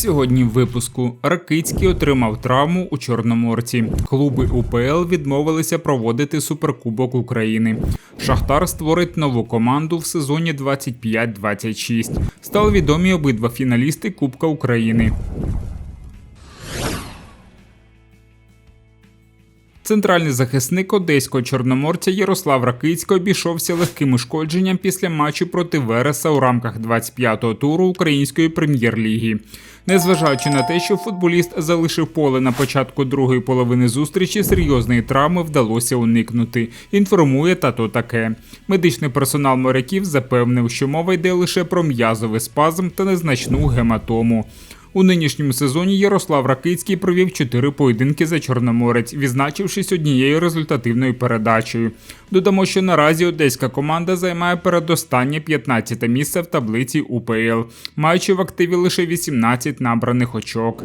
Сьогодні в випуску Ракицький отримав травму у Чорноморці. Клуби УПЛ відмовилися проводити суперкубок України. Шахтар створить нову команду в сезоні 25-26. Стали відомі обидва фіналісти Кубка України. Центральний захисник одеського чорноморця Ярослав Ракицько обійшовся легким ушкодженням після матчу проти Вереса у рамках 25-го туру української прем'єр-ліги. Незважаючи на те, що футболіст залишив поле на початку другої половини зустрічі, серйозної травми вдалося уникнути. Інформує тато таке. Медичний персонал моряків запевнив, що мова йде лише про м'язовий спазм та незначну гематому. У нинішньому сезоні Ярослав Ракицький провів чотири поєдинки за Чорноморець, відзначившись однією результативною передачею. Додамо, що наразі одеська команда займає передостаннє 15 місце в таблиці УПЛ, маючи в активі лише 18 набраних очок.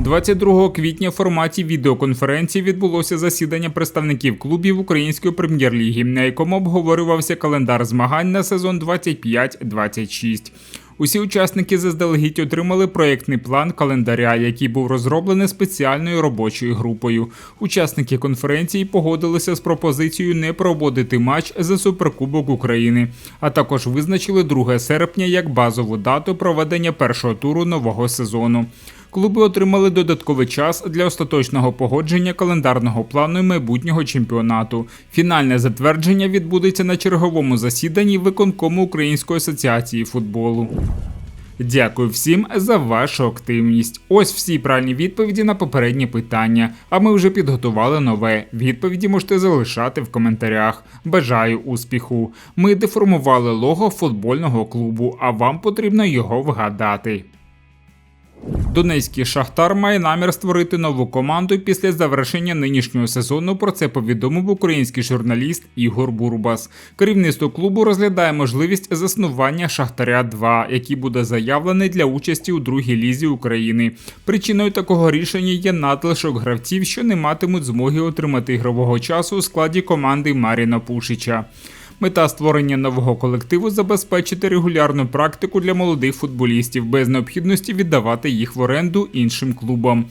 22 квітня в форматі відеоконференції відбулося засідання представників клубів Української прем'єр-ліги, на якому обговорювався календар змагань на сезон 25-26. Усі учасники заздалегідь отримали проєктний план календаря, який був розроблений спеціальною робочою групою. Учасники конференції погодилися з пропозицією не проводити матч за суперкубок України, а також визначили 2 серпня як базову дату проведення першого туру нового сезону. Клуби отримали додатковий час для остаточного погодження календарного плану майбутнього чемпіонату. Фінальне затвердження відбудеться на черговому засіданні виконкому Української асоціації футболу. Дякую всім за вашу активність. Ось всі правильні відповіді на попередні питання. А ми вже підготували нове. Відповіді можете залишати в коментарях. Бажаю успіху! Ми деформували лого футбольного клубу, а вам потрібно його вгадати. Донецький шахтар має намір створити нову команду після завершення нинішнього сезону. Про це повідомив український журналіст Ігор Бурбас. Керівництво клубу розглядає можливість заснування Шахтаря 2 який буде заявлений для участі у другій лізі України. Причиною такого рішення є надлишок гравців, що не матимуть змоги отримати ігрового часу у складі команди Маріна Пушича. Мета створення нового колективу забезпечити регулярну практику для молодих футболістів без необхідності віддавати їх в оренду іншим клубам.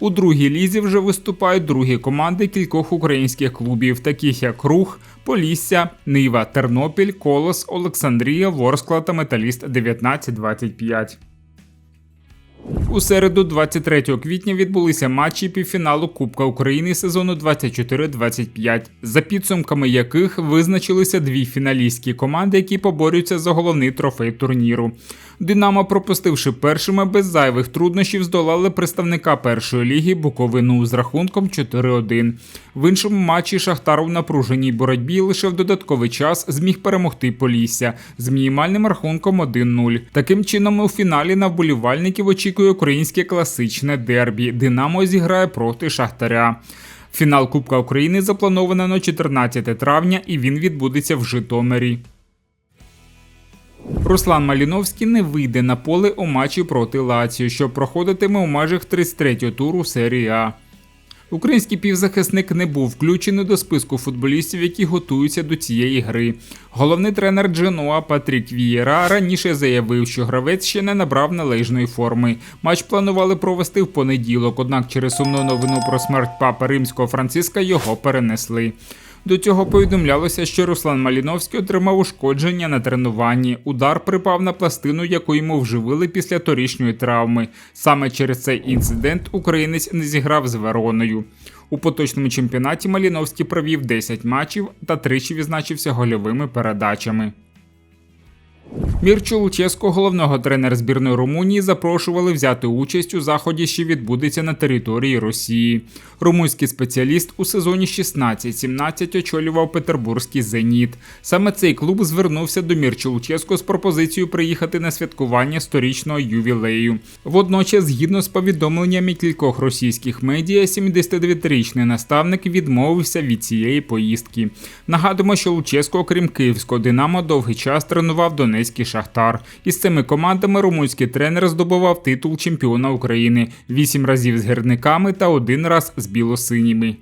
У другій лізі вже виступають другі команди кількох українських клубів, таких як Рух, Полісся, Нива, Тернопіль, Колос, Олександрія, Ворскла та Металіст 1925. У середу, 23 квітня, відбулися матчі півфіналу Кубка України сезону 24-25, за підсумками яких визначилися дві фіналістські команди, які поборюються за головний трофей турніру. Динамо, пропустивши першими без зайвих труднощів, здолали представника першої ліги Буковину з рахунком 4-1. В іншому матчі Шахтар у напруженій боротьбі лише в додатковий час зміг перемогти Полісся з мінімальним рахунком 1-0. Таким чином, у фіналі на вболівальників очікує українське класичне дербі. Динамо зіграє проти Шахтаря. Фінал Кубка України заплановано на 14 травня і він відбудеться в Житомирі. Руслан Маліновський не вийде на поле у матчі проти Лаціо, що проходитиме у межах 33-го туру серії А. Український півзахисник не був включений до списку футболістів, які готуються до цієї гри. Головний тренер Дженуа Патрік Вієра раніше заявив, що гравець ще не набрав належної форми. Матч планували провести в понеділок, однак через сумну новину про смерть папи римського Франциска його перенесли. До цього повідомлялося, що Руслан Маліновський отримав ушкодження на тренуванні. Удар припав на пластину, яку йому вживили після торішньої травми. Саме через цей інцидент українець не зіграв з Вероною. У поточному чемпіонаті Маліновський провів 10 матчів та тричі відзначився гольовими передачами. Мірчу Луческо, головного тренера збірної Румунії, запрошували взяти участь у заході, що відбудеться на території Росії. Румунський спеціаліст у сезоні 16-17 очолював Петербурзький зеніт. Саме цей клуб звернувся до Мірчу Луческо з пропозицією приїхати на святкування сторічного ювілею. Водночас, згідно з повідомленнями кількох російських медіа, 79-річний наставник відмовився від цієї поїздки. Нагадуємо, що Луческо, окрім київського Динамо, довгий час тренував Донецький Шахтар. Із цими командами румунський тренер здобував титул чемпіона України вісім разів з гірниками та один раз з білосиніми.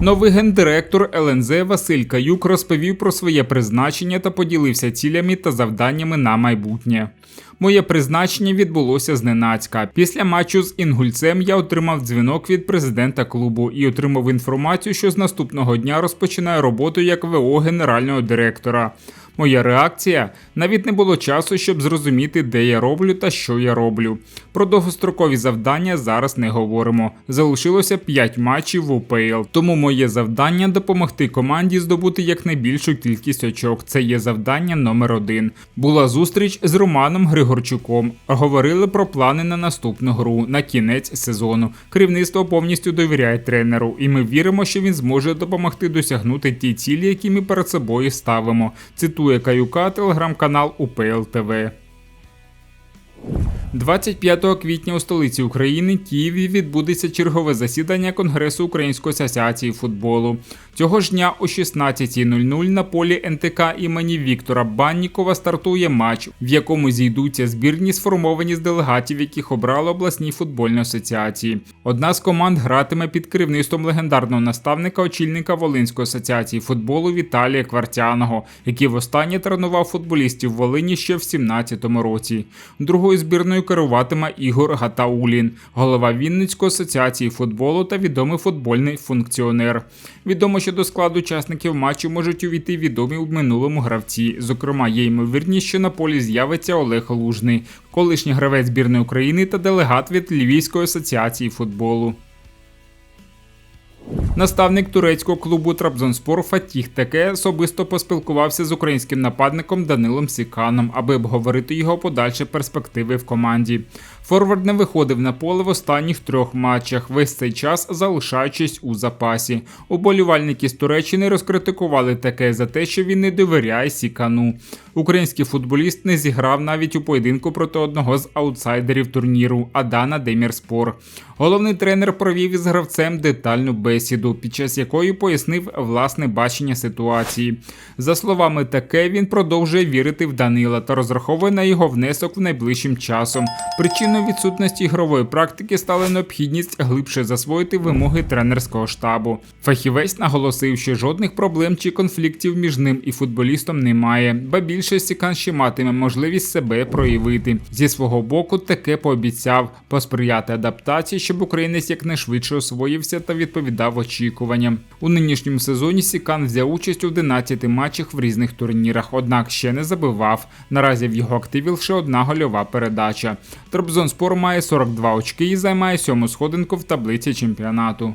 Новий гендиректор ЛНЗ Василь Каюк розповів про своє призначення та поділився цілями та завданнями на майбутнє. Моє призначення відбулося зненацька. Після матчу з Інгульцем я отримав дзвінок від президента клубу і отримав інформацію, що з наступного дня розпочинаю роботу як ВО генерального директора. Моя реакція навіть не було часу, щоб зрозуміти, де я роблю та що я роблю. Про довгострокові завдання зараз не говоримо. Залишилося 5 матчів в УПЛ, тому моє завдання допомогти команді здобути якнайбільшу кількість очок. Це є завдання номер один. Була зустріч з Романом Григорчуком. Говорили про плани на наступну гру на кінець сезону. Керівництво повністю довіряє тренеру, і ми віримо, що він зможе допомогти досягнути ті цілі, які ми перед собою ставимо. Цитує Каюка телеграм-канал УПЛ ТВ. 25 квітня у столиці України Києві відбудеться чергове засідання Конгресу Української асоціації футболу. Цього ж дня о 16.00 на полі НТК імені Віктора Баннікова стартує матч, в якому зійдуться збірні, сформовані з делегатів, яких обрали обласні футбольні асоціації. Одна з команд гратиме під керівництвом легендарного наставника, очільника Волинської асоціації футболу Віталія Квартяного, який востаннє тренував футболістів в Волині ще в 17 році. Другою збірною керуватиме Ігор Гатаулін, голова Вінницької асоціації футболу та відомий футбольний функціонер. Відомо, що до складу учасників матчу можуть увійти відомі у минулому гравці. Зокрема, є ймовірність, що на полі з'явиться Олег Лужний, колишній гравець збірної України та делегат від Львівської асоціації футболу. Наставник турецького клубу Трабзонспор Фатіх Теке особисто поспілкувався з українським нападником Данилом Сіканом, аби обговорити його подальші перспективи в команді. Форвард не виходив на поле в останніх трьох матчах, весь цей час залишаючись у запасі. Уболівальники з Туреччини розкритикували таке за те, що він не довіряє Сікану. Український футболіст не зіграв навіть у поєдинку проти одного з аутсайдерів турніру Адана Демірспор. Головний тренер провів із гравцем детальну бесіду, під час якої пояснив власне бачення ситуації. За словами таке, він продовжує вірити в Данила та розраховує на його внесок в найближчим часом. Причиною відсутності ігрової практики стала необхідність глибше засвоїти вимоги тренерського штабу. Фахівець наголосив, що жодних проблем чи конфліктів між ним і футболістом немає, ба більше Сікан ще матиме можливість себе проявити. Зі свого боку, таке пообіцяв посприяти адаптації, щоб українець якнайшвидше освоївся та відповідав очікуванням. У нинішньому сезоні Сікан взяв участь у 11 матчах в різних турнірах, однак ще не забивав. Наразі в його активі лише одна гольова передача. Трабзонспор має 42 очки і займає сьому сходинку в таблиці чемпіонату.